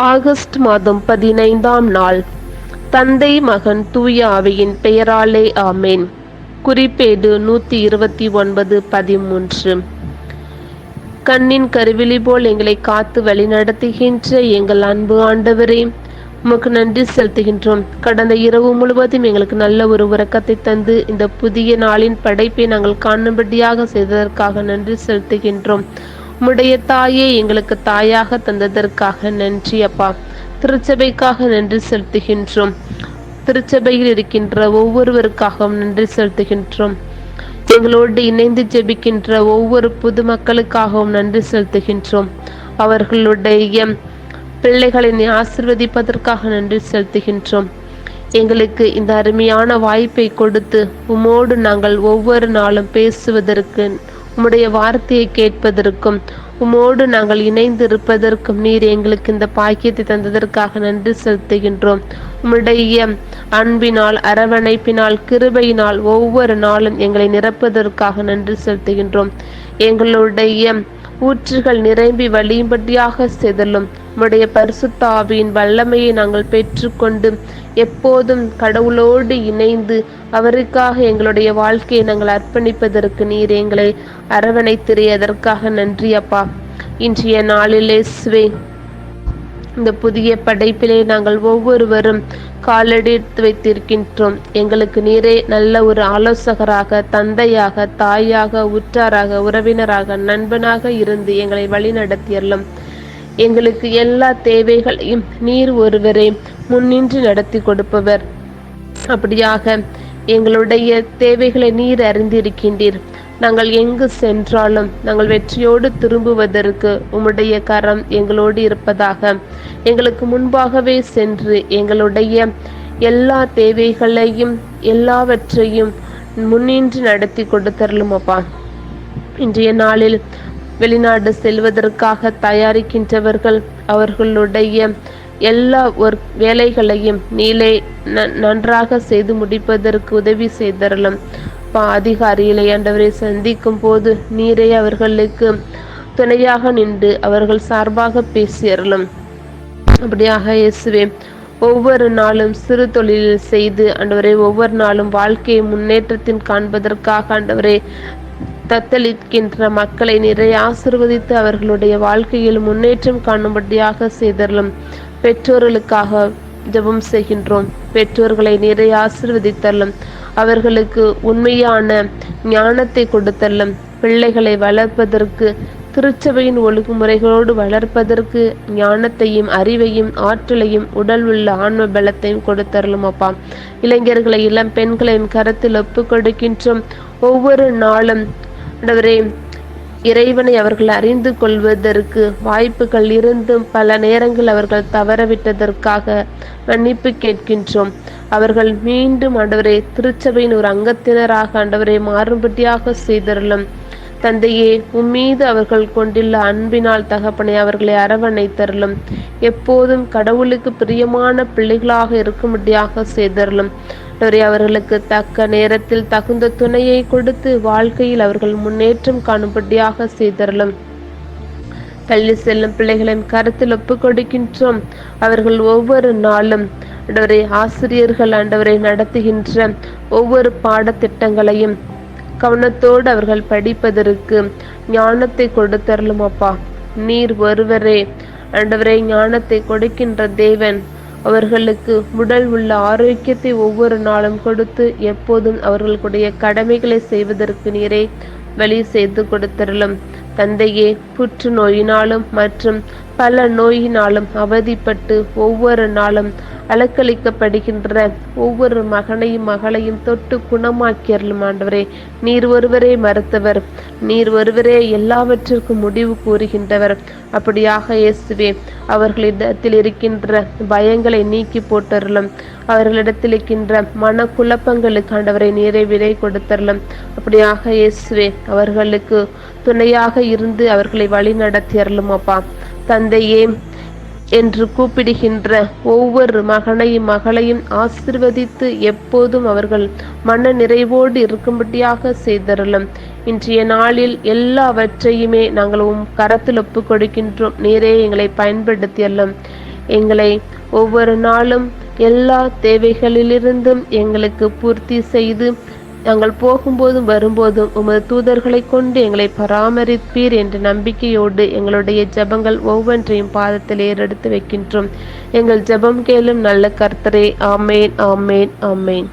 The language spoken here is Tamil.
ஆகஸ்ட் மாதம் பதினைந்தாம் நாள். தந்தை மகன் தூய அவையின் பெயராலே ஆமேன். குறிப்பேடு நூற்றி இருபத்தி ஒன்பது பதிமூன்று. கண்ணின் கருவிழி போல் எங்களை காத்து வழிநடத்துகின்ற எங்கள் அன்பு ஆண்டவரே உமக்கு நன்றி செலுத்துகின்றோம். கடந்த இரவு முழுவதும் எங்களுக்கு நல்ல ஒரு உறக்கத்தை தந்து இந்த புதிய நாளின் படைப்பை நாங்கள் காணும்படியாக செய்ததற்காக நன்றி செலுத்துகின்றோம். உம்முடைய தாயே எங்களுக்கு தாயாக தந்ததற்காக நன்றி அப்பா. திருச்சபைக்காக நன்றி செலுத்துகின்றோம். திருச்சபையில் இருக்கின்ற ஒவ்வொருவருக்காகவும் நன்றி செலுத்துகின்றோம். எங்களோடு இணைந்து ஜெபிக்கின்ற ஒவ்வொரு புது மக்களுக்காகவும் நன்றி செலுத்துகின்றோம். அவர்களுடைய பிள்ளைகளை ஆசிர்வதிப்பதற்காக நன்றி செலுத்துகின்றோம். எங்களுக்கு இந்த அருமையான வாய்ப்பை கொடுத்து உமோடு நாங்கள் ஒவ்வொரு நாளும் பேசுவதற்கு உம்முடைய வார்த்தையை கேட்பதற்கும் உமோடு நாங்கள் இணைந்து இருப்பதற்கும் நீர் எங்களுக்கு இந்த பாக்கியத்தை தந்ததற்காக நன்றி செலுத்துகின்றோம். உம்முடைய அன்பினால் அரவணைப்பினால் கிருபையினால் ஒவ்வொரு நாளும் எங்களை நிரப்பதற்காக நன்றி செலுத்துகின்றோம். எங்களுடைய ஊற்றுகள் நிரம்பி வழியும்படியாக செதலும் உம்முடைய பரிசுத்தாவியின் வல்லமையை நாங்கள் பெற்றுக்கொண்டு எப்போதும் கடவுளோடு இணைந்து அவருக்காக எங்களுடைய வாழ்க்கையை நாங்கள் அர்ப்பணிப்பதற்கு நீர் எங்களை அரவணைத்திரு அதற்காக நன்றி அப்பா. இன்றைய நாளிலே சுவே இந்த புதிய படைப்பிலே நாங்கள் ஒவ்வொருவரும் காலடித்து வைத்திருக்கின்றோம். எங்களுக்கு நீரே நல்ல ஒரு ஆலோசகராக தந்தையாக தாயாக உற்றாராக உறவினராக நண்பனாக இருந்து எங்களை வழிநடத்தியறலும் எங்களுக்கு எல்லா தேவைகளையும் நீர் ஒருவரே முன்னின்று நடத்தி கொடுப்பவர். அப்படியாக எங்களுடைய தேவைகளை நீர் அறிந்திருக்கின்றீர். நாங்கள் எங்கு சென்றாலும் நாங்கள் வெற்றியோடு திரும்புவதற்கு உம்முடைய கரம் எங்களோடு இருப்பதாக. எங்களுக்கு முன்பாகவே சென்று எங்களுடைய எல்லா தேவைகளையும் எல்லாவற்றையும் முன்னின்று நடத்தி கொடுத்தரலும் அப்பா. இன்றைய நாளில் வெளிநாடு செல்வதற்காக தயாரிக்கின்றவர்கள் அவர்களுடைய எல்லா ஒர்க் வேலைகளையும் நீலே நன்றாக செய்து முடிப்பதற்கு உதவி செய்தரலும். அதிகாரிகளை ஆண்டவரை சந்திக்கும் போது நீரை அவர்களுக்கு துணையாக நின்று அவர்கள் சார்பாக பேசியறலும் அப்படியாக இயேசுவே ஒவ்வொரு நாளும் சிறு தொழிலில் செய்து ஆண்டவரை ஒவ்வொரு நாளும் வாழ்க்கையை முன்னேற்றத்தின் காண்பதற்காக ஆண்டவரை தத்தளிக்கின்ற மக்களை நிறைய ஆசிர்வதித்து அவர்களுடைய வாழ்க்கையில் முன்னேற்றம் காணும்படியாக செய்தரலும் பெற்றோர்களுக்காக ஜபம் செய்கின்றோம். பெற்றோர்களை நிறைய ஆசிர்வதித்தரலும் அவர்களுக்கு உண்மையான ஞானத்தை கொடுத்தல்லும் பிள்ளைகளை வளர்ப்பதற்கு திருச்சபையின் ஒழுங்குமுறைகளோடு வளர்ப்பதற்கு ஞானத்தையும் அறிவையும் ஆற்றலையும் உடல் உள்ள ஆன்ம பலத்தையும் கொடுத்தரலும் அப்பா. இளைஞர்களை இளம் பெண்களின் கருத்தில் ஒப்பு கொடுக்கின்றோம். ஒவ்வொரு நாளும் இறைவனை அவர்கள் அறிந்து கொள்வதற்கு வாய்ப்புகள் இருந்தும் பல நேரங்கள் அவர்கள் தவறவிட்டதற்காக மன்னிப்பு கேட்கின்றோம். அவர்கள் மீண்டும் ஆண்டவரை திருச்சபையின் ஒரு அங்கத்தினராக ஆண்டவரை மாறுபடியாக செய்தருளும். தந்தையே உம்மீது அவர்கள் கொண்டுள்ள அன்பினால் தகப்பனை அவர்களை அரவணைத்தரலும் எப்போதும் கடவுளுக்கு பிரியமான பிள்ளைகளாக இருக்கும்படியாக செய்தரலும் அவர்களுக்கு தக்க நேரத்தில் தகுந்த துணையை கொடுத்து வாழ்க்கையில் அவர்கள் முன்னேற்றம் காணும்படியாக செய்தரலும் பள்ளி செல்லும் பிள்ளைகளின் கருத்தில் ஒப்பு கொடுக்கின்றோம். அவர்கள் ஒவ்வொரு நாளும் ஆண்டவரை ஆசிரியர்கள் ஆண்டவரை நடத்துகின்ற ஒவ்வொரு பாடத்திட்டங்களையும் கவனத்தோடு அவர்கள் படிப்பதற்கு ஞானத்தை கொடுத்தரலும் அப்பா. நீர் ஒருவரே. ஆண்டவரை ஞானத்தை கொடுக்கின்ற தேவன் அவர்களுக்கு உடல் உள்ள ஆரோக்கியத்தை ஒவ்வொரு நாளும் கொடுத்து எப்போதும் அவர்களுடைய கடமைகளை செய்வதற்கு நீரே வழி செய்து கொடுத்தரலும். தந்தையே புற்றுநோயினாலும் மற்றும் பல நோயினாலும் அவதிப்பட்டு ஒவ்வொரு நாளும் அலக்களிக்கப்படுகின்ற ஒவ்வொரு மகனையும் மகளையும் தொட்டு குணமாக்கியர்களும் ஆண்டவரே. நீர் ஒருவரே மறுத்தவர் நீர் ஒருவரே எல்லாவற்றிற்கும் முடிவு கூறுகின்றவர். அப்படியாக இயேசுவே அவர்களிடத்தில் இருக்கின்ற பயங்களை நீக்கி போட்டரலும் அவர்களிடத்தில் இருக்கின்ற மன குழப்பங்களுக்கு ஆண்டவரை நீரை விலை கொடுத்தரலும் அப்படியாக இயேசுவே அவர்களுக்கு துணையாக இருந்து அவர்களை வழி நடத்தியறலும் அப்பா. தந்தையே என்று கூப்பிடுகின்ற ஒவ்வொரு மகனையும் மகளையும் ஆசிர்வதித்து எப்போதும் அவர்கள் மன நிறைவோடு இருக்கும்படியாக செய்தருளும். இன்றைய நாளில் எல்லாவற்றையுமே நாங்கள் உம் கரத்தில் ஒப்பு கொடுக்கின்றோம். நீரே எங்களை பயன்படுத்தியல்லும் எங்களை ஒவ்வொரு நாளும் எல்லா தேவைகளிலிருந்தும் எங்களுக்கு பூர்த்தி செய்து நாங்கள் போகும்போதும் வரும்போதும் உமது தூதர்களை கொண்டு எங்களை பராமரிப்பீர் என்ற நம்பிக்கையோடு எங்களுடைய ஜெபங்கள் ஒவ்வொன்றையும் பாதத்தில் ஏறெடுத்து வைக்கின்றோம். எங்கள் ஜெபம் கேளும் நல்ல கர்த்தரே ஆமேன் ஆமேன் ஆமேன்.